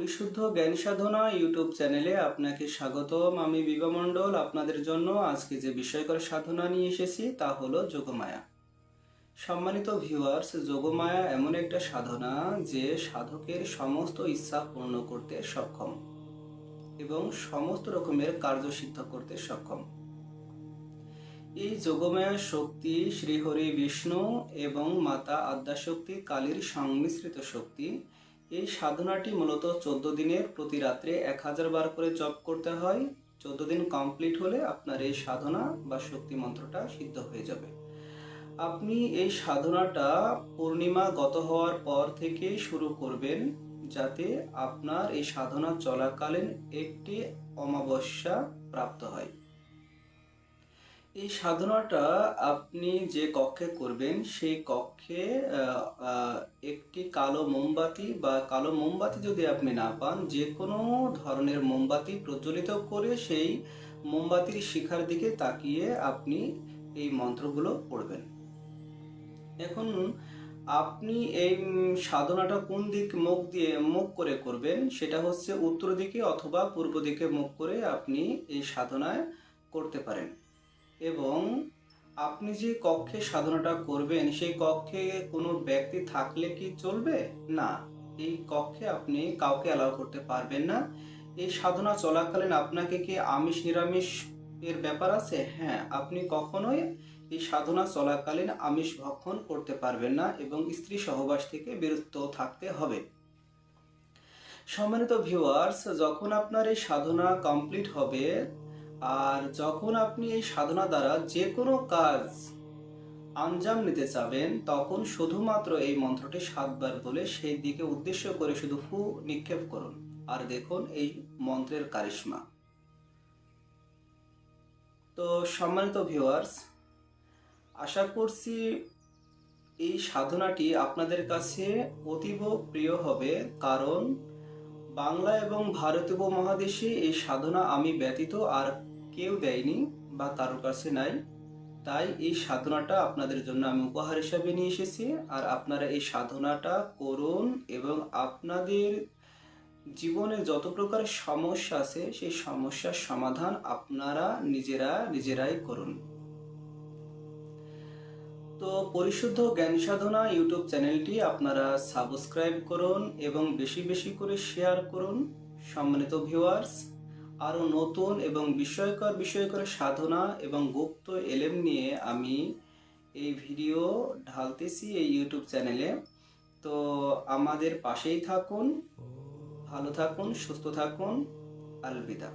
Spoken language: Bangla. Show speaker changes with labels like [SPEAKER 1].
[SPEAKER 1] পরিশুদ্ধ জ্ঞান সাধনা ইউটিউব চ্যানেলে আপনাকে স্বাগতম। আমি বিবা মণ্ডল, আপনাদের জন্য আজকে যে বিষয়কর সাধনা নিয়ে এসেছি তা হলো যোগমায়া। সম্মানিত ভিউয়ার্স যোগমায়া এমন একটা সাধনা যে সাধকের সমস্ত ইচ্ছা পূর্ণ করতে সক্ষম এবং সমস্ত রকমের কার্য সিদ্ধ করতে সক্ষম। এই যোগমায়া শক্তি শ্রীহরি বিষ্ণু এবং মাতা আদ্যাশক্তি কালীর সংমিশ্রিত শক্তি এই সাধনাটি মূলত চোদ্দ দিনের প্রতি রাত্রে এক হাজার বার করে জপ করতে হয়। চোদ্দ দিন কমপ্লিট হলে আপনার এই সাধনা বা শক্তি মন্ত্রটা সিদ্ধ হয়ে যাবে। আপনি এই সাধনাটা পূর্ণিমা গত হওয়ার পর থেকেই শুরু করবেন যাতে আপনার এই সাধনা চলাকালীন একটি অমাবস্যা প্রাপ্ত হয়। এই সাধনাটা আপনি যে কক্ষে করবেন, সেই কক্ষে একটি কালো মোমবাতি বা কালো মোমবাতি যদি আপনি না পান যে কোনো ধরনের মোমবাতি প্রজ্বলিত করে সেই মোমবাতির শিখার দিকে তাকিয়ে আপনি এই মন্ত্রগুলো পড়বেন। এখন আপনি এই সাধনাটা কোন দিক মুখ দিয়ে মুখ করে করবেন, সেটা হচ্ছে উত্তর দিকে অথবা পূর্ব দিকে মুখ করে আপনি এই সাধনায় করতে পারেন। এবং আপনি যে কক্ষে সাধনাটা করবেন, সেই কক্ষে কোনো ব্যক্তি থাকলে কি চলবে? না, এই কক্ষে আপনি কাউকে অ্যালাউ করতে পারবেন না। এই সাধনা চলাকালীন আপনাকে কি আমিষ নিরামিষ এর ব্যাপার আছে? হ্যাঁ আপনি কখনোই এই সাধনা চলাকালীন আমিষ ভক্ষণ করতে পারবেন না এবং স্ত্রী সহবাস থেকে বিরত থাকতে হবে। সম্মানিত ভিউয়ার্স যখন আপনার এই সাধনা কমপ্লিট হবে আর যখন আপনি এই সাধনা দ্বারা যে কোনো কাজ আঞ্জাম নিতে চাবেন, তখন শুধুমাত্র এই মন্ত্রটি সাতবার বলে সেই দিকে উদ্দেশ্য করে শুধু ফু নিক্ষেপ করুন। আর দেখুন এই মন্ত্রের কারিশ্মা। তো সম্মানিত ভিউয়ার্স আশা করছি এই সাধনাটি আপনাদের কাছে অতীব প্রিয় হবে, কারণ বাংলা এবং ভারতীয় উপমহাদেশে এই সাধনা আমি ব্যতীত আর কেউ দেয়নি বা কারোর কাছে নাই। তাই এই সাধনাটা আপনাদের জন্য আমি উপহার হিসাবে নিয়ে এসেছি। আর আপনারা এই সাধনাটা করুন এবং আপনাদের জীবনে যত প্রকার সমস্যা আছে, সেই সমস্যার সমাধান আপনারা নিজেরা নিজেরাই করুন। তো পরিশুদ্ধ জ্ঞান সাধনা ইউটিউব চ্যানেলটি আপনারা সাবস্ক্রাইব করুন এবং বেশি বেশি করে শেয়ার করুন। সম্মানিত ভিউয়ার্স আরও নতুন এবং বিষয়কর বিষয়কর সাধনা এবং গুপ্ত এলেম নিয়ে আমি এই ভিডিও ঢালতেছি এই ইউটিউব চ্যানেলে তো আমাদের পাশেই থাকুন, ভালো থাকুন, সুস্থ থাকুন, আলবিদা।